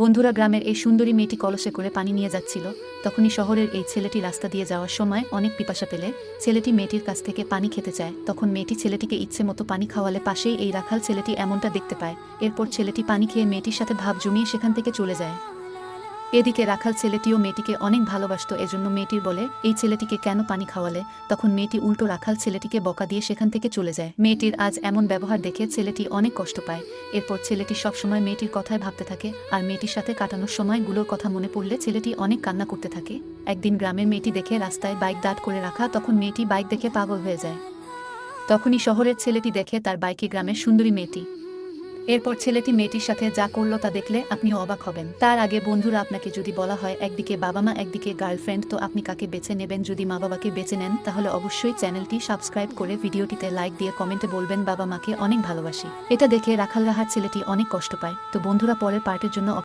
বন্ধুরা গ্রামের এই সুন্দরী মেয়েটি কলসে করে পানি নিয়ে যাচ্ছিল। তখনই শহরের এই ছেলেটি রাস্তা দিয়ে যাওয়ার সময় অনেক পিপাসা পেলে। ছেলেটি মেয়েটির কাছ থেকে পানি খেতে চায়। তখন মেয়েটি ছেলেটিকে ইচ্ছে মতো পানি খাওয়ালে পাশেই এই রাখাল ছেলেটি এমনটা দেখতে পায়। এরপর ছেলেটি পানি খেয়ে মেয়েটির সাথে ভাব জমিয়ে সেখান থেকে চলে যায়। এদিকে রাখাল ছেলেটিও মেয়েটিকে অনেক ভালোবাসতো, এজন্য মেয়েটির বলে, এই ছেলেটিকে কেন পানি খাওয়ালে? তখন মেয়েটি উল্টো রাখাল ছেলেটিকে বকা দিয়ে সেখান থেকে চলে যায়। মেয়েটির আজ এমন ব্যবহার দেখে ছেলেটি অনেক কষ্ট পায়। এরপর ছেলেটি সবসময় মেয়েটির কথায় ভাবতে থাকে আর মেয়েটির সাথে কাটানোর সময়গুলোর কথা মনে পড়লে ছেলেটি অনেক কান্না করতে থাকে। একদিন গ্রামের মেয়েটি দেখে রাস্তায় বাইক দাঁড় করে রাখা, তখন মেয়েটি বাইক দেখে পাগল হয়ে যায়। তখনই শহরের ছেলেটি দেখে তার বাইকে গ্রামের সুন্দরী মেয়েটি। এরপর ছেলেটি মেয়েটির সাথে যা করল তা দেখলে আপনি অবাক হবেন। তার আগে বন্ধুরা আপনাকে যদি বলা হয়, একদিকে বাবা মা, একদিকে গার্লফ্রেন্ড, তো আপনি কাকে বেছে নেবেন? যদি মা বাবাকে বেছে নেন, তাহলে অবশ্যই চ্যানেলটি সাবস্ক্রাইব করে ভিডিওটিতে লাইক দিয়ে কমেন্টে বলবেন, বাবা মাকে অনেক ভালোবাসি। এটা দেখে রাখাল রাহার ছেলেটি অনেক কষ্ট পায়। তো বন্ধুরা, পরের পার্টের জন্য